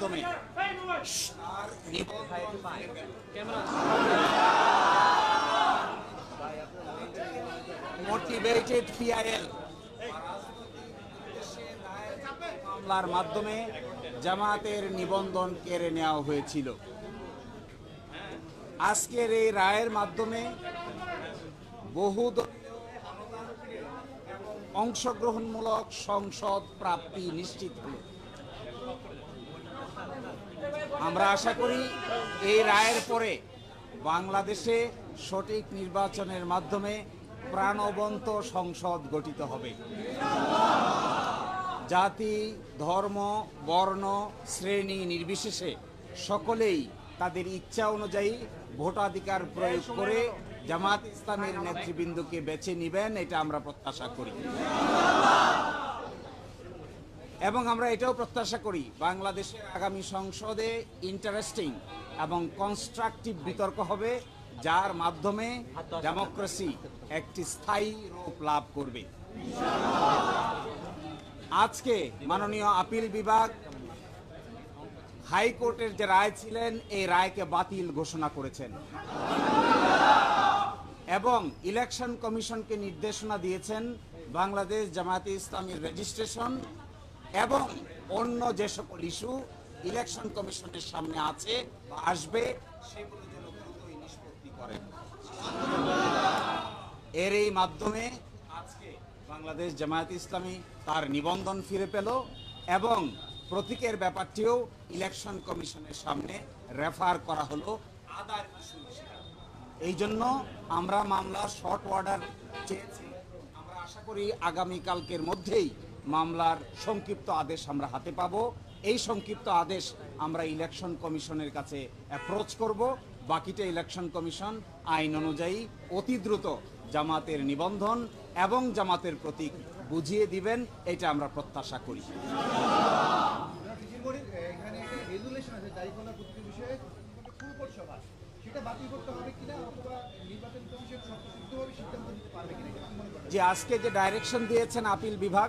মাধ্যমে মোটিভেটেড মামলার মাধ্যমে জামাতের নিবন্ধন কেড়ে নেওয়া হয়েছিল। আজকের এই রায়ের মাধ্যমে বহু অংশগ্রহণমূলক সংসদ প্রাপ্তি নিশ্চিত হল। আমরা আশা করি এই রায়ের পরে বাংলাদেশে সঠিক নির্বাচনের মাধ্যমে প্রাণবন্ত সংসদ গঠিত হবে। জাতি, ধর্ম, বর্ণ, শ্রেণি নির্বিশেষে সকলেই তাদের ইচ্ছা অনুযায়ী ভোটাধিকার প্রয়োগ করে জামাত ইসলামের নেতৃবৃন্দকে বেছে নিবেন, এটা আমরা প্রত্যাশা করি। এবং আমরা এটাও প্রত্যাশা করি বাংলাদেশের আগামী সংসদে ইন্টারেস্টিং এবং কনস্ট্রাকটিভ বিতর্ক হবে, যার মাধ্যমে ডেমোক্রেসি একটি স্থায়ী রূপ লাভ করবে। আজকে মাননীয় আপিল বিভাগ হাইকোর্টের যে রায় ছিলেন, এই রায়কে বাতিল ঘোষণা করেছেন। এবং ইলেকশন কমিশনকে নির্দেশনা দিয়েছেন বাংলাদেশ জামায়াতে ইসলামীর রেজিস্ট্রেশন এবং অন্য যে সকল ইস্যু ইলেকশন কমিশনের সামনে আছে বা আসবে সেগুলো যেন দ্রুতই নিষ্পত্তি করেন। এর এই মাধ্যমে আজকে বাংলাদেশ জামায়াত ইসলামী তার নিবন্ধন ফিরে পেল এবং প্রতীকের ব্যাপারটিও ইলেকশন কমিশনের সামনে রেফার করা হলো আদার ইস্যু এই জন্য আমরা মামলার শর্ট অর্ডার চেয়েছি। আমরা আশা করি আগামীকালকের মধ্যেই মামলার সংক্ষিপ্ত আদেশ আমরা হাতে পাব। এই সংক্ষিপ্ত আদেশ আমরা ইলেকশন কমিশনের কাছে অ্যাপ্রোচ করব। বাকিটা ইলেকশন কমিশন আইন অনুযায়ী অতি দ্রুত জামাতের নিবন্ধন এবং জামাতের প্রতীক বুঝিয়ে দিবেন, এটা আমরা প্রত্যাশা করি। যে আজকে যে ডাইরেকশন দিয়েছেন আপিল বিভাগ